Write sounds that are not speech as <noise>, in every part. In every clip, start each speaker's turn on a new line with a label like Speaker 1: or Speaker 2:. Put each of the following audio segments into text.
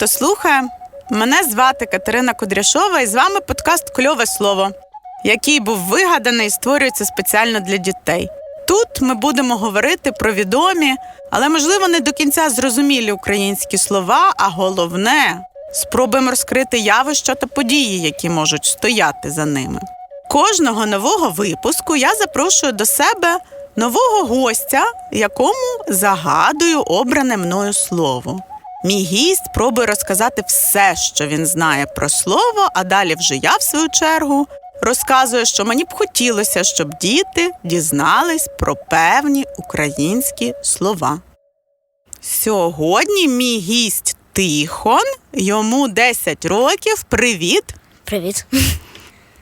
Speaker 1: Хто слухає. Мене звати Катерина Кудряшова, і з вами подкаст Кльове слово, який був вигаданий і створюється спеціально для дітей. Тут ми будемо говорити про відомі, але можливо не до кінця зрозумілі українські слова, а головне спробуємо розкрити явища та події, які можуть стояти за ними. Кожного нового випуску я запрошую до себе нового гостя, якому загадую обране мною слово. Мій гість пробує розказати все, що він знає про слово, а далі вже я, в свою чергу, розказую, що мені б хотілося, щоб діти дізнались про певні українські слова. Сьогодні мій гість Тихон, йому 10 років. Привіт!
Speaker 2: Привіт.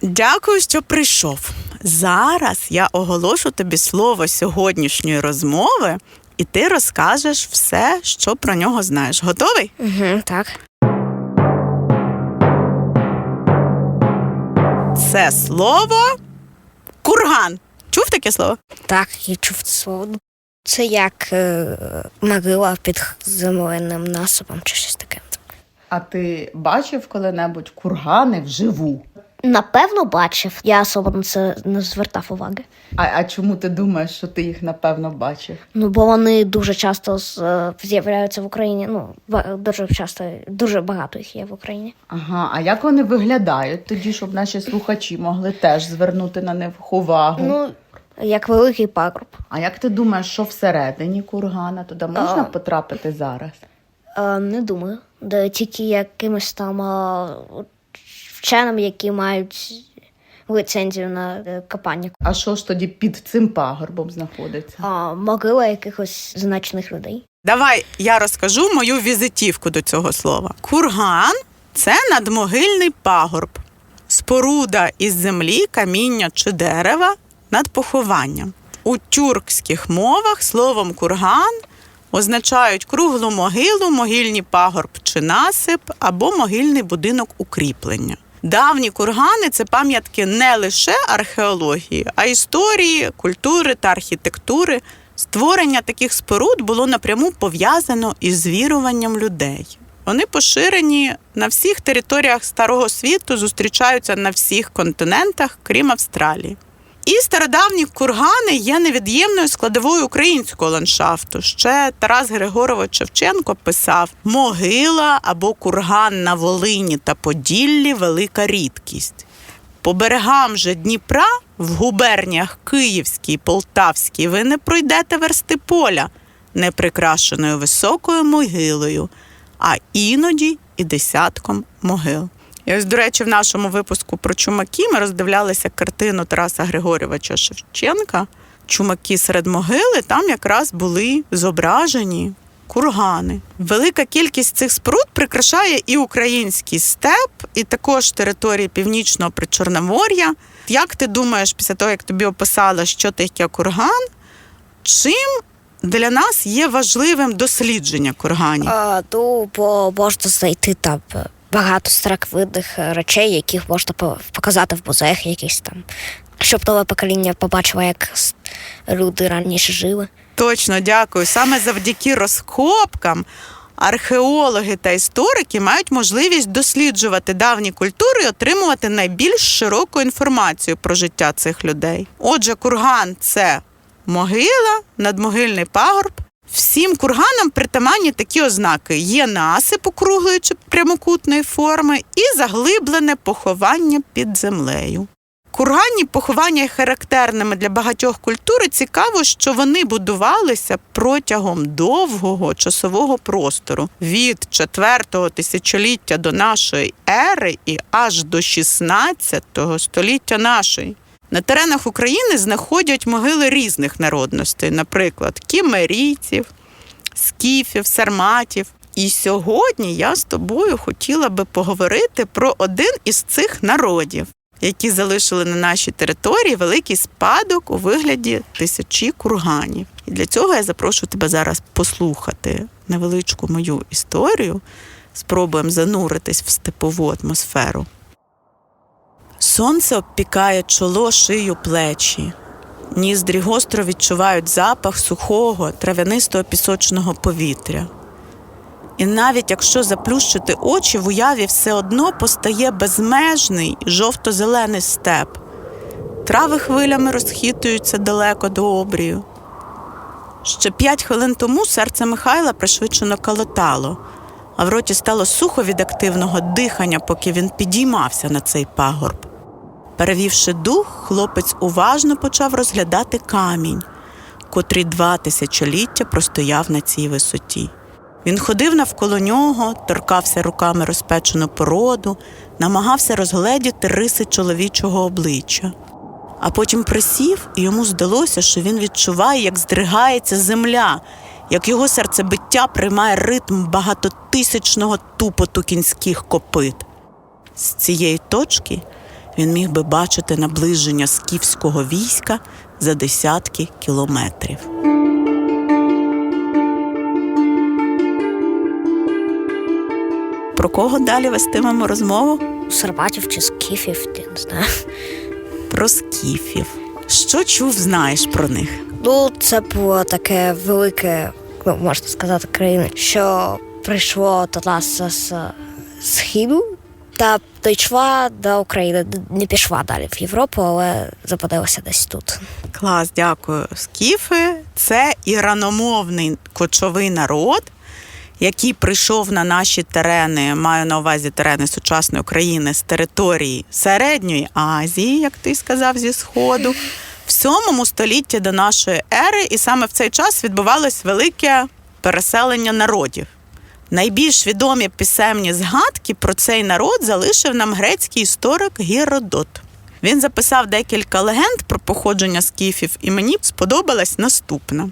Speaker 1: Дякую, що прийшов. Зараз я оголошу тобі слово сьогоднішньої розмови, і ти розкажеш все, що про нього знаєш. Готовий?
Speaker 2: Угу, так.
Speaker 1: Це слово курган. Чув таке слово?
Speaker 2: Так, я чув це слово. Це як е, могила під земельним насипом чи щось таке.
Speaker 1: А ти бачив коли-небудь кургани вживу?
Speaker 2: Напевно, бачив. Я особо на це не звертав уваги.
Speaker 1: А, а чому ти думаєш, що ти їх напевно бачив?
Speaker 2: Ну, бо вони дуже часто е, з'являються в Україні. Ну, дуже часто, дуже багато їх є в Україні.
Speaker 1: Ага, а як вони виглядають тоді, щоб наші слухачі могли теж звернути на них увагу?
Speaker 2: Ну, як великий пагорб.
Speaker 1: А як ти думаєш, що всередині кургана туди можна
Speaker 2: А.
Speaker 1: потрапити зараз?
Speaker 2: Е, не думаю. Де тільки якимось там е, вченим, які мають ліцензію на е, копання.
Speaker 1: А що ж тоді під цим пагорбом знаходиться?
Speaker 2: А, могила якихось значних людей.
Speaker 1: Давай я розкажу мою візитівку до цього слова. Курган це надмогильний пагорб, споруда із землі, каміння чи дерева над похованням. У тюркських мовах словом курган означають круглу могилу, могильний пагорб чи насип або могильний будинок укріплення. Давні кургани це пам'ятки не лише археології, а історії, культури та архітектури. Створення таких споруд було напряму пов'язано із віруванням людей. Вони поширені на всіх територіях старого світу, зустрічаються на всіх континентах, крім Австралії. І стародавні кургани є невід'ємною складовою українського ландшафту. Ще Тарас Григорович Шевченко писав: могила або курган на Волині та Поділлі велика рідкість. По берегам же Дніпра, в губерніях Київській, Полтавській, ви не пройдете версти поля, не прикрашеною високою могилою, а іноді і десятком могил. І ось, до речі, в нашому випуску про чумаки ми роздивлялися картину Тараса Григорьовича Шевченка. Чумаки серед могили там якраз були зображені кургани. Велика кількість цих споруд прикрашає і український степ, і також території північного причорномор'я. Як ти думаєш, після того, як тобі описала, що таке курган, чим для нас є важливим дослідження курганів?
Speaker 2: А, то бо можна знайти там е, багато старовидних е, речей, яких можна показати в музеях якісь там. Щоб нове покоління побачило, як люди раніше жили.
Speaker 1: Точно, дякую. Саме завдяки розкопкам археологи та історики мають можливість досліджувати давні культури і отримувати найбільш широку інформацію про життя цих людей. Отже, курган це могила, надмогильний пагорб. Всім курганам притаманні такі ознаки: є насип округлої чи прямокутної форми і заглиблене поховання під землею. Курганні поховання є характерними для багатьох культур. Цікаво, що вони будувалися протягом довгого часового простору від 4 тисячоліття до нашої ери і аж до 16 століття нашої. На теренах України знаходять могили різних народностей, наприклад, кімерійців, скіфів, сарматів. І сьогодні я з тобою хотіла би поговорити про один із цих народів, які залишили на нашій території великий спадок у вигляді тисячі курганів. І для цього я запрошую тебе зараз послухати невеличку мою історію. Спробуємо зануритись в степову атмосферу. Сонце обпікає чоло, шию, плечі. Ніздрі гостро відчувають запах сухого, трав'янистого пісочного повітря. І навіть якщо заплющити очі, в уяві все одно постає безмежний жовто-зелений степ. Трави хвилями розхитуються далеко до обрію. Ще п'ять хвилин тому серце Михайла пришвидшено калотало, а в роті стало сухо від активного дихання, поки він підіймався на цей пагорб. Перевівши дух, хлопець уважно почав розглядати камінь, котрий два тисячоліття простояв на цій висоті. Він ходив навколо нього, торкався руками розпечену породу, намагався розгледіти риси чоловічого обличчя. А потім присів, і йому здалося, що він відчуває, як здригається земля, як його серцебиття приймає ритм багатотисячного тупоту кінських копит. З цієї точки він міг би бачити наближення скіфського війська за десятки кілометрів. Про кого далі вестимемо розмову?
Speaker 2: Сарбатів чи скіфів, я не знаю.
Speaker 1: Про скіфів. Що чув, знаєш про них?
Speaker 2: Ну, це було таке велике, ну, можна сказати, країна, що прийшло до нас з східу та дійшла до України. Не пішла далі в Європу, але западилася десь тут.
Speaker 1: Клас, дякую. Скіфи це іраномовний кочовий народ, який прийшов на наші терени, маю на увазі терени сучасної України з території Середньої Азії, як ти сказав, зі Сходу, в 7 столітті до нашої ери, і саме в цей час відбувалось велике переселення народів. Найбільш відомі писемні згадки про цей народ залишив нам грецький історик Геродот. Він записав декілька легенд про походження скіфів, і мені сподобалась наступна.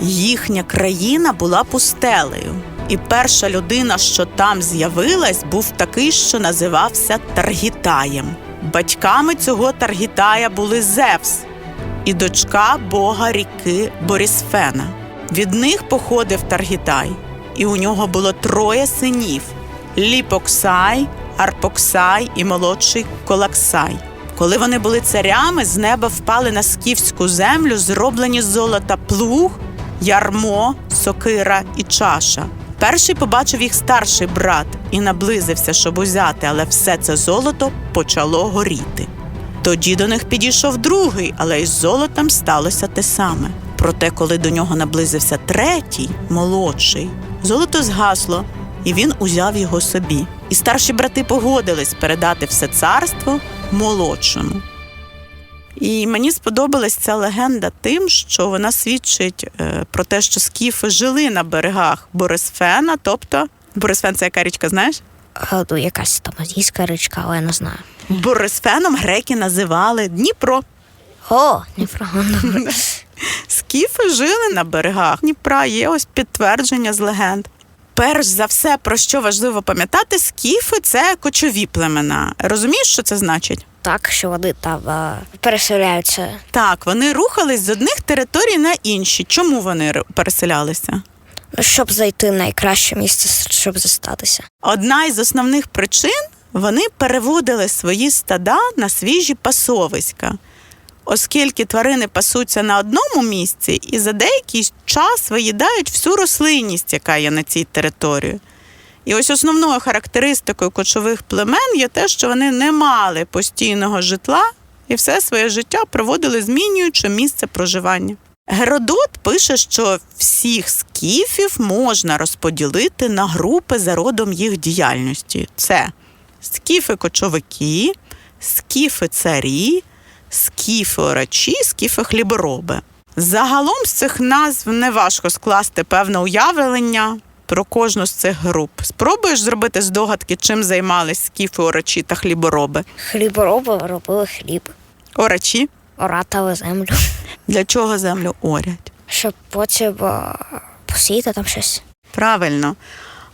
Speaker 1: Їхня країна була пустелею, і перша людина, що там з'явилась, був такий, що називався Таргітаєм. Батьками цього Таргітая були Зевс і дочка бога ріки Борісфена. Від них походив Таргітай, і у нього було троє синів: Ліпоксай, Арпоксай і молодший Колаксай. Коли вони були царями, з неба впали на скіфську землю, зроблені з золота плуг, ярмо, сокира і чаша. Перший побачив їх старший брат і наблизився, щоб узяти, але все це золото почало горіти. Тоді до них підійшов другий, але із золотом сталося те саме. Проте, коли до нього наблизився третій, молодший, золото згасло, і він узяв його собі. І старші брати погодились передати все царство молодшому. І мені сподобалась ця легенда тим, що вона свідчить е, про те, що скіфи жили на берегах Борисфена, тобто Борисфен це яка річка, знаєш?
Speaker 2: А, Ну, якась там азійська річка, але я не знаю.
Speaker 1: Борисфеном греки називали Дніпро.
Speaker 2: О, неправильно. <laughs>
Speaker 1: Скіфи жили на берегах Дніпра, є ось підтвердження з легенд. Перш за все, про що важливо пам'ятати, скіфи це кочові племена. Розумієш, що це значить?
Speaker 2: Так, що вони там а, переселяються.
Speaker 1: Так, вони рухались з одних територій на інші. Чому вони переселялися?
Speaker 2: Щоб зайти в найкраще місце, щоб зостатися.
Speaker 1: Одна із основних причин вони переводили свої стада на свіжі пасовиська, оскільки тварини пасуться на одному місці і за деякий час виїдають всю рослинність, яка є на цій території. І ось основною характеристикою кочових племен є те, що вони не мали постійного житла і все своє життя проводили змінюючи місце проживання. Геродот пише, що всіх скіфів можна розподілити на групи за родом їх діяльності: це скіфи-кочовики, скіфи-царі, скіфи-орачі, скіфи-хлібороби. Загалом з цих назв неважко скласти певне уявлення про кожну з цих груп. Спробуєш зробити здогадки, чим займались скіфи, орачі та хлібороби.
Speaker 2: Хлібороби робили хліб,
Speaker 1: Орачі
Speaker 2: оратали землю,
Speaker 1: для чого землю орять?
Speaker 2: щоб потім а, посіяти там щось.
Speaker 1: Правильно.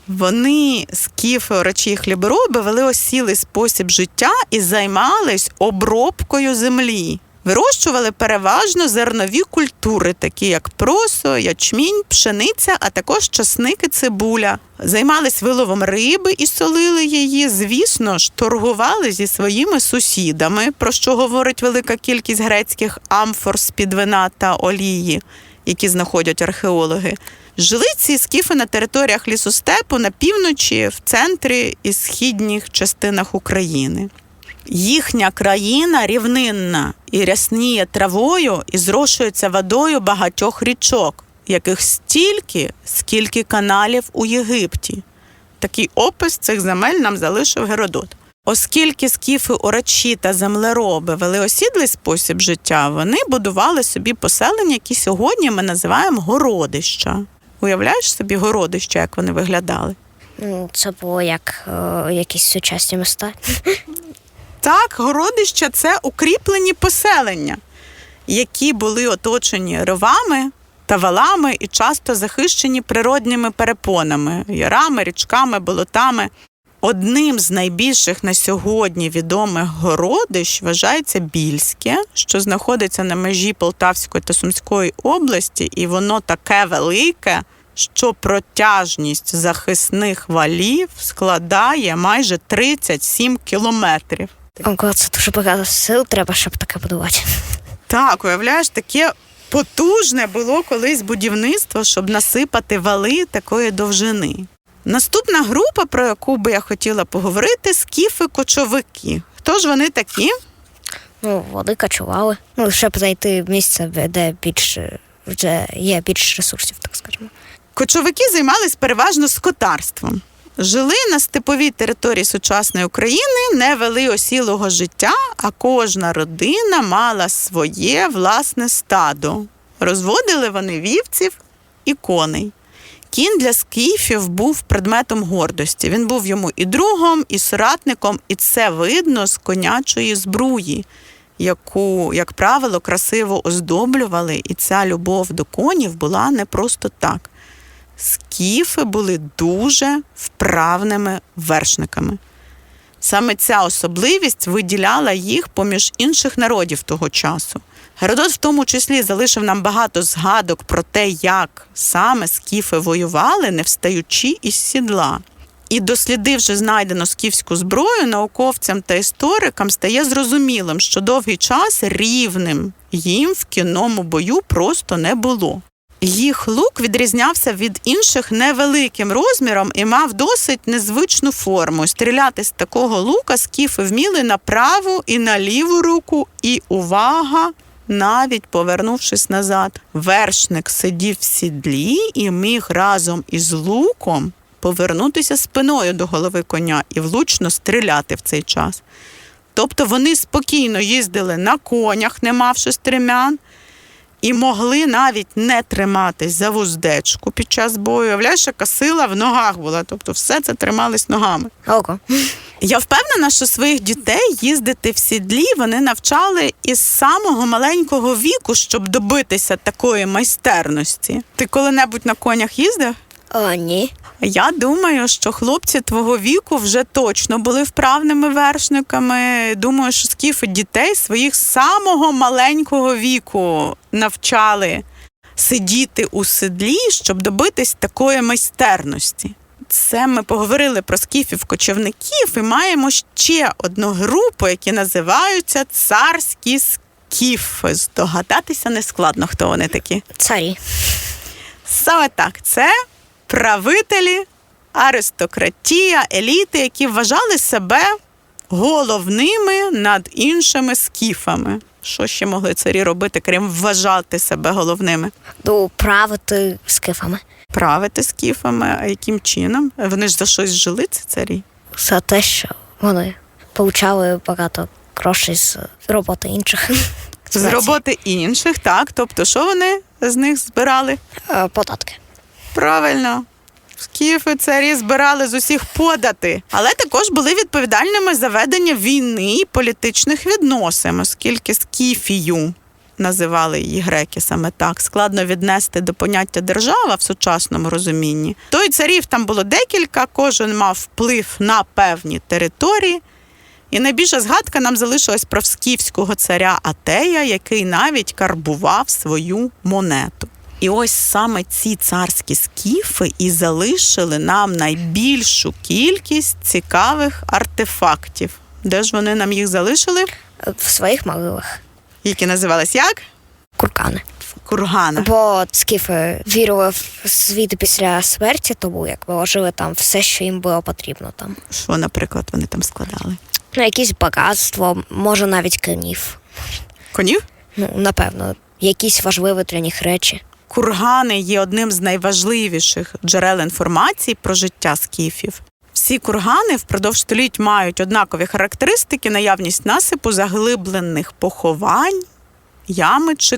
Speaker 1: Вони, скіфи, орачі і хлібороби, вели осілий спосіб життя і займались обробкою землі. Вирощували переважно зернові культури, такі як просо, ячмінь, пшениця, а також часник і цибуля. Займались виловом риби і солили її. Звісно ж, торгували зі своїми сусідами, про що говорить велика кількість грецьких амфор з-під вина та олії. Які знаходять археологи. Жили ці скіфи на територіях лісостепу на півночі, в центрі і східніх частинах України. Їхня країна рівнинна і рясніє травою і зрошується водою багатьох річок, яких стільки, скільки каналів у Єгипті. Такий опис цих земель нам залишив Геродот. Оскільки скіфи орачі та землероби вели осідлий спосіб життя, вони будували собі поселення, які сьогодні ми називаємо городища. Уявляєш собі городища, як вони виглядали?
Speaker 2: Ну, Це було як е, якісь сучасні міста.
Speaker 1: Так, городища це укріплені поселення, які були оточені ровами та валами і часто захищені природніми перепонами, ярами, річками, болотами. Одним з найбільших на сьогодні відомих городищ вважається Більське, що знаходиться на межі Полтавської та Сумської області, і воно таке велике, що протяжність захисних валів складає майже 37 кілометрів.
Speaker 2: Ого, це дуже багато сил треба, щоб таке будувати.
Speaker 1: Так, уявляєш, таке потужне було колись будівництво, щоб насипати вали такої довжини. Наступна група, про яку би я хотіла поговорити, скіфи-кочовики. Хто ж вони такі?
Speaker 2: Ну, води качували. Ну, щоб зайти в місце, де більше вже є більше ресурсів, так скажемо.
Speaker 1: Кочовики займались переважно скотарством. Жили на степовій території сучасної України, не вели осілого життя, а кожна родина мала своє власне стадо. Розводили вони вівців і коней. Кін для скіфів був предметом гордості. Він був йому і другом, і соратником, і це видно з конячої збруї, яку, як правило, красиво оздоблювали, і ця любов до конів була не просто так. Скіфи були дуже вправними вершниками. Саме ця особливість виділяла їх поміж інших народів того часу. Геродот в тому числі залишив нам багато згадок про те, як саме скіфи воювали, не встаючи із сідла. І дослідивши знайдену скіфську зброю, науковцям та історикам стає зрозумілим, що довгий час рівним їм в кінному бою просто не було. Їх лук відрізнявся від інших невеликим розміром і мав досить незвичну форму. Стріляти з такого лука скіфи вміли на праву і на ліву руку, і увага, навіть повернувшись назад. Вершник сидів в сідлі і міг разом із луком повернутися спиною до голови коня і влучно стріляти в цей час. Тобто вони спокійно їздили на конях, не мавши стремян, і могли навіть не триматись за вуздечку під час бою. Являєш, яка сила в ногах була. Тобто все це тримались ногами.
Speaker 2: Око.
Speaker 1: Я впевнена, що своїх дітей їздити в сідлі вони навчали із самого маленького віку, щоб добитися такої майстерності. Ти коли-небудь на конях їздив?
Speaker 2: О, ні.
Speaker 1: Я думаю, що хлопці твого віку вже точно були вправними вершниками. Думаю, що скіфи дітей своїх з самого маленького віку навчали сидіти у седлі, щоб добитись такої майстерності. Це ми поговорили про скіфів-кочівників і маємо ще одну групу, які називаються царські скіфи. Здогадатися не складно, хто вони такі.
Speaker 2: Царі.
Speaker 1: Саме так, це правителі, аристократія, еліти, які вважали себе головними над іншими скіфами. Що ще могли царі робити, крім вважати себе головними?
Speaker 2: Ну, правити скифами.
Speaker 1: Правити скіфами, а яким чином? Вони ж за щось жили, ці царі.
Speaker 2: За те, що вони получали багато грошей з роботи інших.
Speaker 1: З роботи інших, так. Тобто, що вони з них збирали?
Speaker 2: Е, Податки.
Speaker 1: Правильно. Скіфи царі збирали з усіх подати, але також були відповідальними за ведення війни і політичних відносин, оскільки скіфію називали її греки саме так. Складно віднести до поняття держава в сучасному розумінні. То й царів там було декілька, кожен мав вплив на певні території. І найбільша згадка нам залишилась про скіфського царя Атея, який навіть карбував свою монету. І ось саме ці царські скіфи і залишили нам найбільшу кількість цікавих артефактів. Де ж вони нам їх залишили?
Speaker 2: В своїх могилах.
Speaker 1: Які називались як?
Speaker 2: Куркани.
Speaker 1: Кургана?
Speaker 2: Бо скіфи вірили в світ після смерті, тому як вложили там все, що їм було потрібно там.
Speaker 1: Що, наприклад, вони там складали?
Speaker 2: Ну, якісь багатство, може навіть конів.
Speaker 1: Конів?
Speaker 2: Ну, напевно, якісь важливі для них речі.
Speaker 1: Кургани є одним з найважливіших джерел інформації про життя скіфів. Всі кургани впродовж століть мають однакові характеристики, наявність насипу заглиблених поховань, ями чи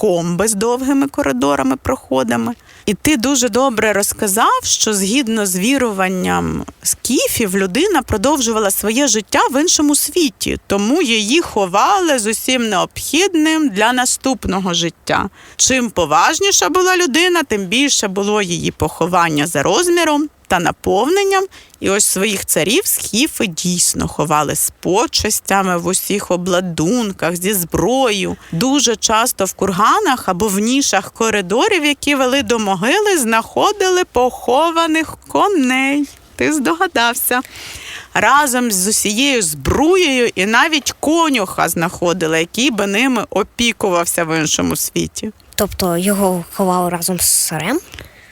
Speaker 1: катакомби з довгими коридорами, проходами. І ти дуже добре розказав, що згідно з віруванням скіфів, людина продовжувала своє життя в іншому світі, тому її ховали з усім необхідним для наступного життя. Чим поважніша була людина, тим більше було її поховання за розміром та наповненням. І ось своїх царів скіфи дійсно ховали з почестями в усіх обладунках, зі зброєю. Дуже часто в курганах або в нішах коридорів, які вели до могили, знаходили похованих коней. Ти здогадався. Разом з усією збруєю і навіть конюха знаходили, який би ними опікувався в іншому світі.
Speaker 2: Тобто його ховали разом з царем.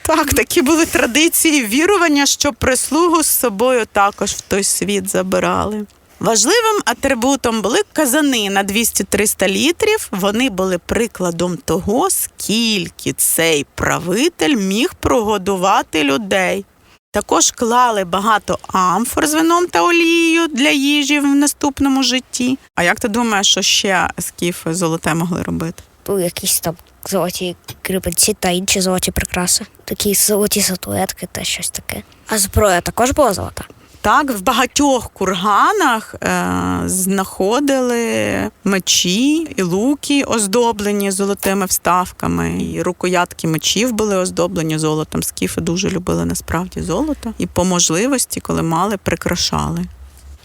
Speaker 1: Так, такі були традиції вірування, що прислугу з собою також в той світ забирали. Важливим атрибутом були казани на 200-300 літрів. Вони були прикладом того, скільки цей правитель міг прогодувати людей. Також клали багато амфор з вином та олією для їжі в наступному житті. А як ти думаєш, що ще скіфи золоте могли робити?
Speaker 2: Ну, якісь там золоті кріпенці та інші золоті прикраси. Такі золоті статуетки та щось таке. А зброя також була золота.
Speaker 1: Так, в багатьох курганах е, знаходили мечі і луки, оздоблені золотими вставками, і рукоятки мечів були оздоблені золотом. Скіфи дуже любили насправді золото, і по можливості, коли мали, прикрашали.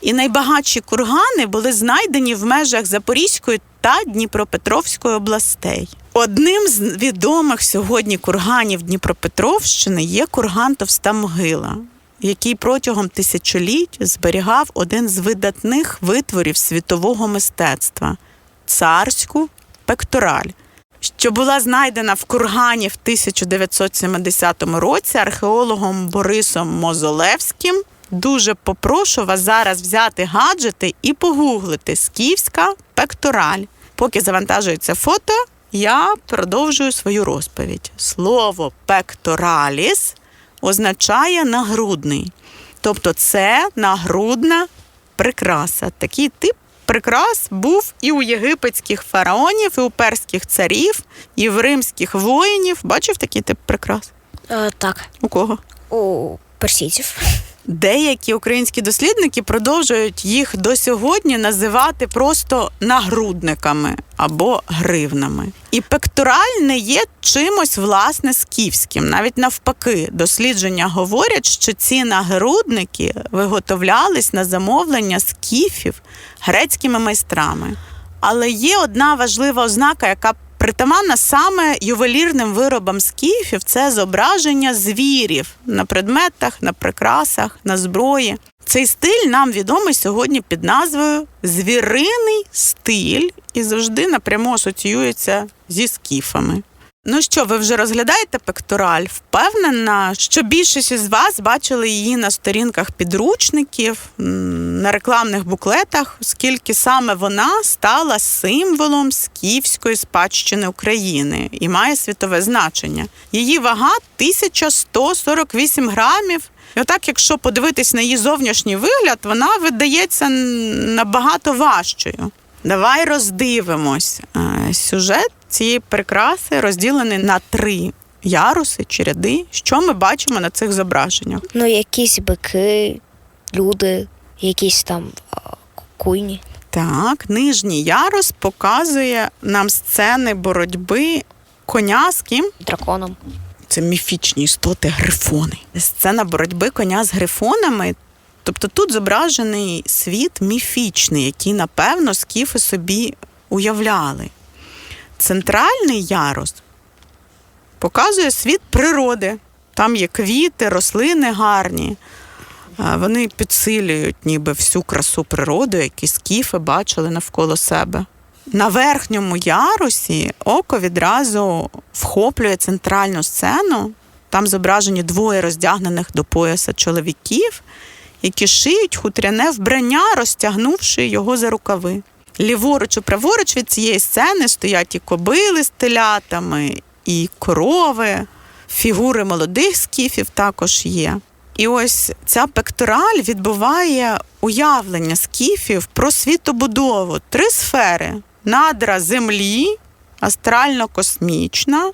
Speaker 1: І найбагатші кургани були знайдені в межах Запорізької та Дніпропетровської областей. Одним з відомих сьогодні курганів Дніпропетровщини є курган Товста могила, який протягом тисячоліть зберігав один з видатних витворів світового мистецтва царську пектораль, що була знайдена в кургані в 1970 році археологом Борисом Мозолевським. Дуже попрошу вас зараз взяти гаджети і погуглити скіфська пектораль. Поки завантажується фото, я продовжую свою розповідь. Слово пектораліс означає нагрудний. Тобто це нагрудна прикраса. Такий тип прикрас був і у єгипетських фараонів, і у перських царів, і в римських воїнів. Бачив такий тип прикрас?
Speaker 2: Е, так,
Speaker 1: У кого?
Speaker 2: у персійців.
Speaker 1: Деякі українські дослідники продовжують їх до сьогодні називати просто нагрудниками або гривнами. І пектораль не є чимось власне скіфським. Навіть навпаки, дослідження говорять, що ці нагрудники виготовлялись на замовлення скіфів грецькими майстрами. Але є одна важлива ознака, яка притаманна саме ювелірним виробам скіфів це зображення звірів на предметах, на прикрасах, на зброї. Цей стиль нам відомий сьогодні під назвою звіриний стиль і завжди напряму асоціюється зі скіфами. Ну що, ви вже розглядаєте пектораль? Впевнена, що більшість із вас бачили її на сторінках підручників, на рекламних буклетах, оскільки саме вона стала символом скіфської спадщини України і має світове значення. Її вага 1148 грамів. І отак, якщо подивитись на її зовнішній вигляд, вона видається набагато важчою. Давай роздивимось. Е, Сюжет цієї прикраси розділений на три яруси чи ряди. Що ми бачимо на цих зображеннях?
Speaker 2: Ну, якісь бики, люди, якісь там куйні.
Speaker 1: Так, нижній ярус показує нам сцени боротьби коня з ким?
Speaker 2: драконом.
Speaker 1: Це міфічні істоти грифони. Сцена боротьби коня з грифонами. Тобто тут зображений світ міфічний, який, напевно, скіфи собі уявляли. Центральний ярус показує світ природи. Там є квіти, рослини гарні. Вони підсилюють ніби всю красу природи, які скіфи бачили навколо себе. на верхньому ярусі око відразу вхоплює центральну сцену. Там зображені двоє роздягнених до пояса чоловіків, які шиють хутряне вбрання, розтягнувши його за рукави. Ліворуч праворуч від цієї сцени стоять і кобили з телятами, і корови, фігури молодих скіфів також є. І ось ця пектораль відбуває уявлення скіфів про світобудову. Три сфери: надра землі, астрально-космічна,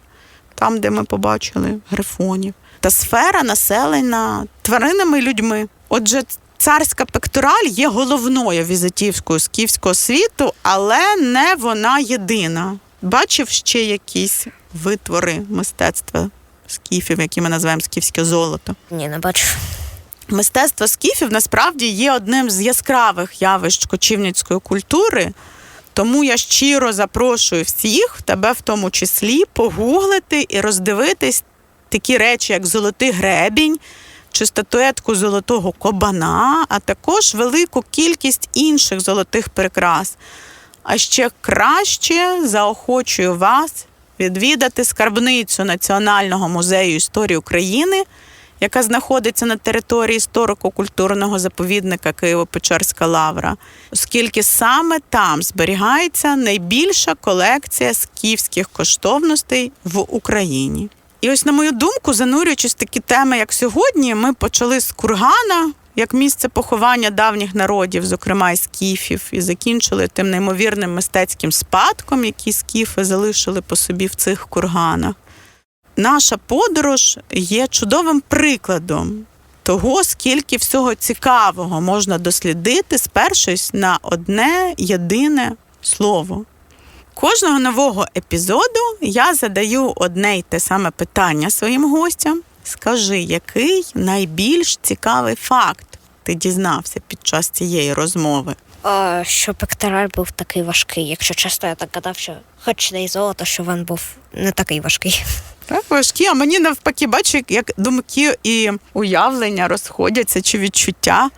Speaker 1: там, де ми побачили грифонів, та сфера населена тваринами і людьми. Отже, царська пектораль є головною візитівською скіфського світу, але не вона єдина. Бачив ще якісь витвори мистецтва скіфів, які ми називаємо скіфське золото.
Speaker 2: Ні, не бачу.
Speaker 1: Мистецтво скіфів насправді є одним з яскравих явищ кочівницької культури. Тому я щиро запрошую всіх, тебе в тому числі, погуглити і роздивитись такі речі, як золотий гребінь чи статуетку золотого кобана, а також велику кількість інших золотих прикрас. А ще краще заохочую вас відвідати скарбницю Національного музею історії України, яка знаходиться на території історико-культурного заповідника Києво-Печерська лавра, оскільки саме там зберігається найбільша колекція скіфських коштовностей в Україні. І ось, на мою думку, занурюючись в такі теми, як сьогодні, ми почали з кургана. Як місце поховання давніх народів, зокрема і скіфів, і закінчили тим неймовірним мистецьким спадком, який скіфи залишили по собі в цих курганах наша подорож є чудовим прикладом того, скільки всього цікавого можна дослідити, спершись на одне єдине слово. Кожного нового епізоду я задаю одне й те саме питання своїм гостям. Скажи, який найбільш цікавий факт ти дізнався під час цієї розмови?
Speaker 2: А, що пектораль був такий важкий. Якщо чесно, я так гадав, що хоч не й золото, що він був не такий важкий.
Speaker 1: Так, важкі, а мені навпаки, бачу, як- думки і уявлення розходяться чи відчуття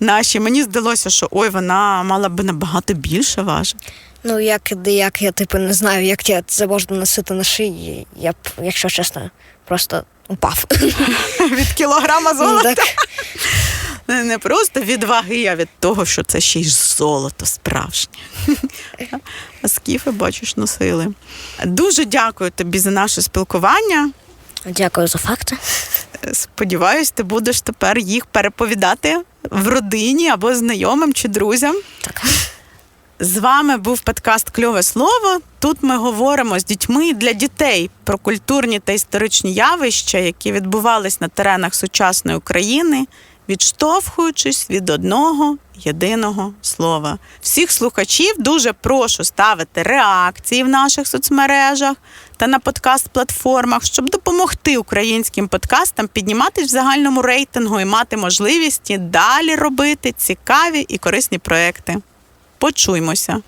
Speaker 1: наші. Мені здалося, що ой, вона мала би набагато більше важити.
Speaker 2: Ну, як, як я типу не знаю, як я це можна носити на шиї. Я б, якщо чесно, просто упав. <laughs>
Speaker 1: Від кілограма золота.
Speaker 2: Так. <laughs>
Speaker 1: Не- Не просто від ваги, а від того, що це ще й золото справжнє. <laughs> А скіфи, бачиш, носили. Дуже дякую тобі за наше спілкування.
Speaker 2: Дякую за факти.
Speaker 1: Сподіваюсь, ти будеш тепер їх переповідати в родині або знайомим чи друзям.
Speaker 2: Так.
Speaker 1: З вами був подкаст Кльове слово. Тут ми говоримо з дітьми для дітей про культурні та історичні явища, які відбувались на теренах сучасної України, відштовхуючись від одного єдиного слова. Всіх слухачів дуже прошу ставити реакції в наших соцмережах та на подкаст-платформах, щоб допомогти українським подкастам підніматись в загальному рейтингу і мати можливість далі робити цікаві і корисні проекти. Почуймося.